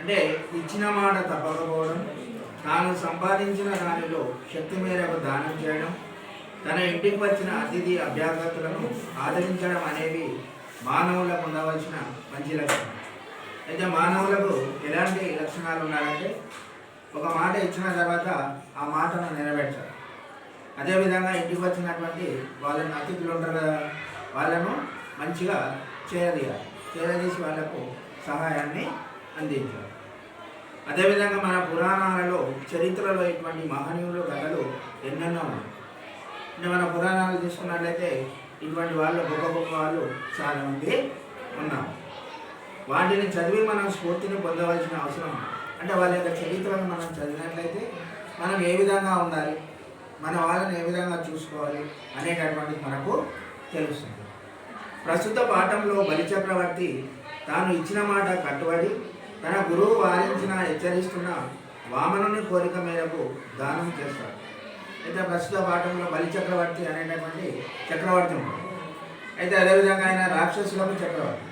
అంటే ఇచ్చిన మాట తప్పకపోవడం తాను సంపాదించిన దానిలో శక్తి మేరకు దానం చేయడం తన ఇంటికి వచ్చిన అతిథి అభ్యాగతులను ఆదరించడం అనేవి మానవులకు ఉండవలసిన మంచి లక్షణం. అయితే మానవులకు ఎలాంటి లక్షణాలు ఉండాలంటే ఒక మాట ఇచ్చిన తర్వాత ఆ మాటను నెరవేర్చాలి. అదేవిధంగా ఇంటికి వచ్చినటువంటి వాళ్ళని అతిథులు ఉంటారు కదా వాళ్ళను మంచిగా చేరదీయాలి. చేరదీసి వాళ్ళకు సహాయాన్ని అందించాలి. అదేవిధంగా మన పురాణాలలో చరిత్రలో ఇటువంటి మహనీయులు కథలు ఎన్నెన్నో ఉన్నాయి. మన పురాణాలు తీసుకున్నట్లయితే ఇటువంటి వాళ్ళు గొప్ప గొప్ప వాళ్ళు చాలామంది ఉన్నారు. వాటిని చదివి మనం స్ఫూర్తిని పొందవలసిన అవసరం అంటే వాళ్ళ యొక్క చరిత్రను మనం చదివినట్లయితే మనం ఏ విధంగా ఉండాలి మన వాళ్ళని ఏ విధంగా చూసుకోవాలి అనేటటువంటిది మనకు తెలుస్తుంది. ప్రస్తుత పాఠంలో బలిచక్రవర్తి తాను ఇచ్చిన మాట కట్టుబడి తన గురువు వారించిన హెచ్చరిస్తున్న వామనుని కోరిక మేరకు దానం చేస్తాడు. అయితే ప్రస్తుత పాఠంలో బలిచక్రవర్తి అనేటటువంటి చక్రవర్తి ఉంటాడు అయితే అదేవిధంగా ఆయన రాక్షసులకు చక్రవర్తి.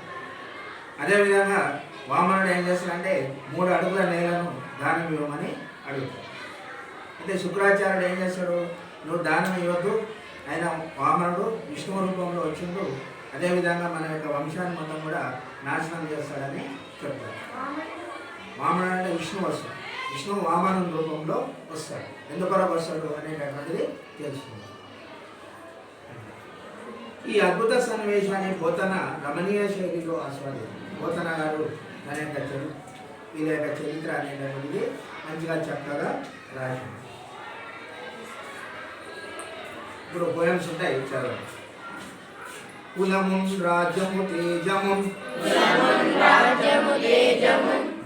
అదేవిధంగా వామనుడు ఏం చేస్తాడంటే మూడు అడుగుల నేలను దానం ఇవ్వమని అడుగుతాడు. అయితే శుక్రాచార్యుడు ఏం చేస్తాడు? నువ్వు దానం ఇవ్వద్దు. ఆయన వామనుడు విష్ణు రూపంలో వచ్చిండు. అదేవిధంగా మన యొక్క వంశాన్ని మొత్తం కూడా నాశనం చేస్తాడని చెప్తాడు. వామన అంటే విష్ణు వస్తాడు. విష్ణు వామనం రూపంలో వస్తాడు. ఎందుకొరకు వస్తాడు అనేటటువంటిది తెలుసుకుంది. ఈ అద్భుత సన్నివేశాన్ని పోతన రమణీయ శైలిలో ఆస్వాదించారు పోతన గారు తన యొక్క చరి వీళ్ళ యొక్క చరిత్ర అనేటటువంటిది మంచిగా చక్కగా రాసింది ఇప్పుడు పోయమ్స్ ఉంటాయి చదవండి. కులము రాజ్యము తేజము. నిలుపు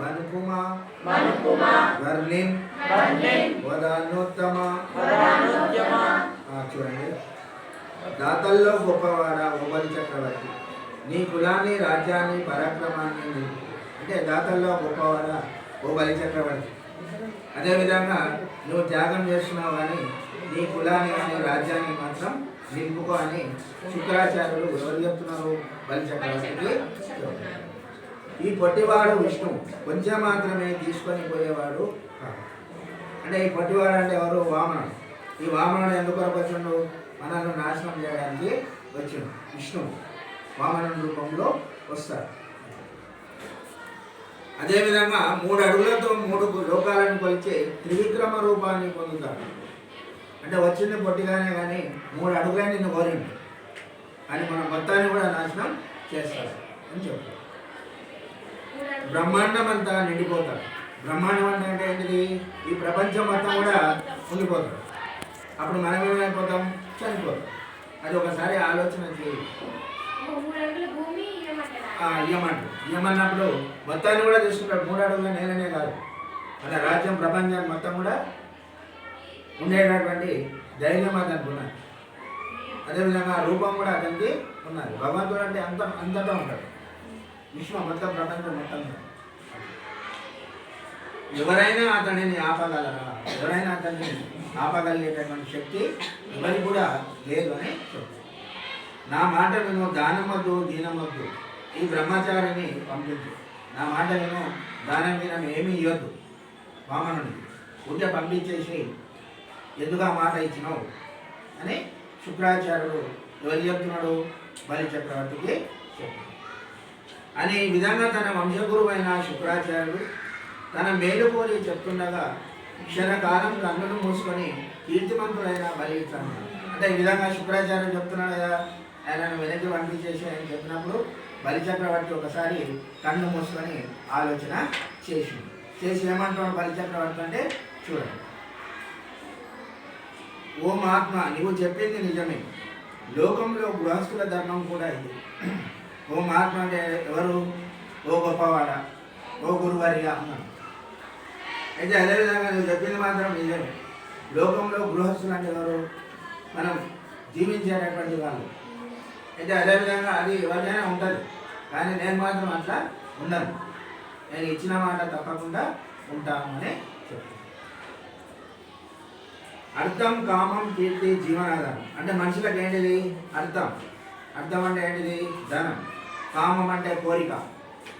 మనుకుమా. వదానోత్తమ. చూడండి. దాతల్లో గొప్పవాడా ఓబలి చక్రవర్తి. నీ కులాన్ని రాజ్యాన్ని పరాక్రమాన్ని. అంటే దాతల్లో గొప్పవాడా ఓ బలి చక్రవర్తి. అదేవిధంగా నువ్వు త్యాగం చేస్తున్నావు కానీ నీ కులాన్ని కానీ రాజ్యాన్ని మాత్రం నింపుకో అని శుక్రాచార్యులు ఎవరు చెప్తున్నారు? బలి చక్రవర్తికి ఈ పొట్టివాడు విష్ణు కొంచెం మాత్రమే తీసుకొని పోయేవాడు అంటే ఈ పొట్టివాడు అంటే ఎవరు? వామనుడు. ఈ వామనుడు ఎందుకు వచ్చిండు? మనల్ని నాశనం చేయడానికి వచ్చిండు. విష్ణు వామన రూపంలో వస్తాడు. అదేవిధంగా మూడు అడుగులతో మూడు లోకాలను కొలిచే త్రివిక్రమ రూపాన్ని పొందుతాడు. అంటే వచ్చింది పొట్టిగానే కానీ మూడు అడుగులే నిన్ను కోరిండు అని మన మొత్తాన్ని కూడా నాశనం చేస్తాడు అని చెప్తాడు. బ్రహ్మాండం అంతా నిండిపోతాడు. బ్రహ్మాండం అంటే అంటే ఏంటిది? ఈ ప్రపంచం మొత్తం కూడా ఉండిపోతాడు. అప్పుడు మనం ఏమైపోతాం చనిపోతాం. అది ఒకసారి ఆలోచన చేయాలి ఆ, ఇయ్యమంటాడు మొత్తాన్ని కూడా తీసుకుంటాడు. మూడు అడుగుల నేలనే కాదు. మన రాజ్యం ప్రపంచాన్ని మొత్తం కూడా ఉండేటటువంటి ధైర్యం అతనికి ఉన్నారు అదేవిధంగా రూపం కూడా అతనికి ఉన్నది. భగవంతుడు అంటే అంత అంతటా ఉంటాడు. విశ్వం మొత్తం ప్రపంచం మొత్తం ఎవరైనా అతనిని ఆపగలరా? ఎవరైనా అతన్ని ఆపగలిగేటటువంటి శక్తి ఎవరికి కూడా లేదు అని చెప్తారు. నా మాట విను దానమద్దు దీనమద్దు. ఈ బ్రహ్మచారిని పంపించు. నా మాట విను దానం దీనం ఏమీ ఇవ్వద్దు వామనుడికి పూజ పంపించేసి ఎందుకు ఆ మాట ఇచ్చినావు? అని శుక్రాచార్యుడు ఎవరు చెప్తున్నాడు? బలి చక్రవర్తికి చెప్తున్నాడు అని ఈ విధంగా తన వంశగురువైన శుక్రాచార్యుడు తన మేలుకోరి చెప్తుండగా క్షణకాలం కన్నులు మూసుకొని కీర్తిమంతుడైన బలి అంటే ఈ విధంగా శుక్రాచార్యుడు చెప్తున్నాడు కదా ఆయనను వెనక్కి పంపించేసి ఆయన చెప్పినప్పుడు బలిచక్రవర్తి ఒకసారి కన్ను మూసుకొని ఆలోచన చేసింది చేసి ఏమంటున్నాడు బలిచక్రవర్తి అంటే చూడండి. ఓ మహాత్మ నువ్వు చెప్పింది నిజమే. లోకంలో గృహస్థుల ధర్మం కూడా ఇది. ఓ మహాత్మ అంటే ఎవరు? ఓ గొప్పవాడ? ఓ గురువారిగా అన్నాడు. అయితే అదేవిధంగా నువ్వు చెప్పింది మాత్రం నిజమే. లోకంలో గృహస్థులు అంటే ఎవరు? మనం జీవించేటటువంటి వాళ్ళు. అయితే అదేవిధంగా అది ఎవరికైనా ఉంటుంది. కానీ నేను మాత్రం అట్లా ఉండను. నేను ఇచ్చిన మాట తప్పకుండా ఉంటాను అని చెప్తాను అర్థం కామం కీర్తి జీవనాధారం. అంటే మనుషులకు ఏంటిది? అర్థం. అర్థం అంటే ఏంటిది? ధనం. కామం అంటే కోరిక.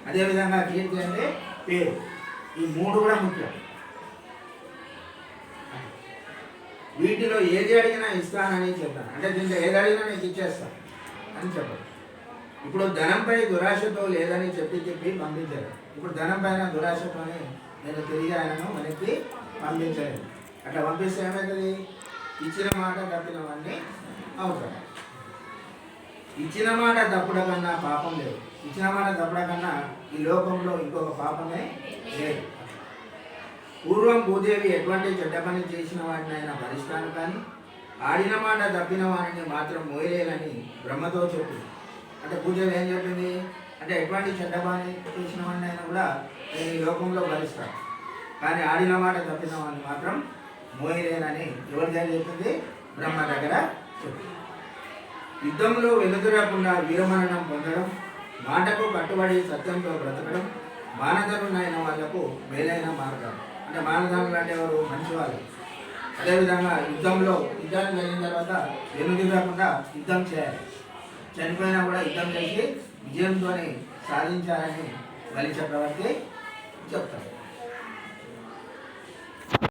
అదేవిధంగా కీర్తి అంటే పేరు. ఈ మూడు కూడా ముఖ్యం. వీటిలో ఏది అడిగినా ఇస్తానని చెప్తాను. అంటే దీంట్లో ఏది అడిగినా నీకు ఇచ్చేస్తాను. అని చెప్పారు ఇప్పుడు ధనంపై దురాశతో లేదని చెప్పి చెప్పి పంపించారు. ఇప్పుడు ధనం పైన దురాశతోనే నేను తిరిగి ఆయనను వెనక్కి పంపించలేదు. అట్లా పంపిస్తే ఏమవుతుంది ఇచ్చిన మాట తప్పినవన్నీ అవుతాయి ఇచ్చిన మాట తప్పుడ కన్నా పాపం లేదు. ఇచ్చిన మాట తప్పుడ కన్నా ఈ లోకంలో ఇంకొక పాపమే లేదు. పూర్వం భూదేవి ఎటువంటి చెడ్డ పని చేసిన వాటిని ఆయన భరిస్తాను కానీ ఆడిన మాట తప్పిన వాడిని మాత్రం మోయలేనని బ్రహ్మతో చెప్పింది అంటే పూజలు ఏం చెప్పింది? అంటే ఎటువంటి చెడ్డబాని పని చేసిన వాడిని అయినా కూడా నేను ఈ లోకంలో భరిస్తాను. కానీ ఆడిన మాట తప్పిన వాడిని మాత్రం మోయలేనని ఎవరి దగ్గర చెప్పింది? బ్రహ్మ దగ్గర చెప్పింది యుద్ధంలో వెనుదిరకుండా వీరమరణం పొందడం మాటకు కట్టుబడి సత్యంతో బ్రతకడం మానధనులైన వాళ్ళకు మేలైన మార్గం. అంటే మానధనులు అంటే ఎవరు? మంచి వాళ్ళు అదేవిధంగా యుద్ధంలో యుద్ధాన్ని జరిగిన తర్వాత వెనుదిరకుండా యుద్ధం చేయాలి. చనిపోయినా కూడా యుద్ధం చేసి విజయంతో సాధించాలని బలి చక్రవర్తి చెప్తారు.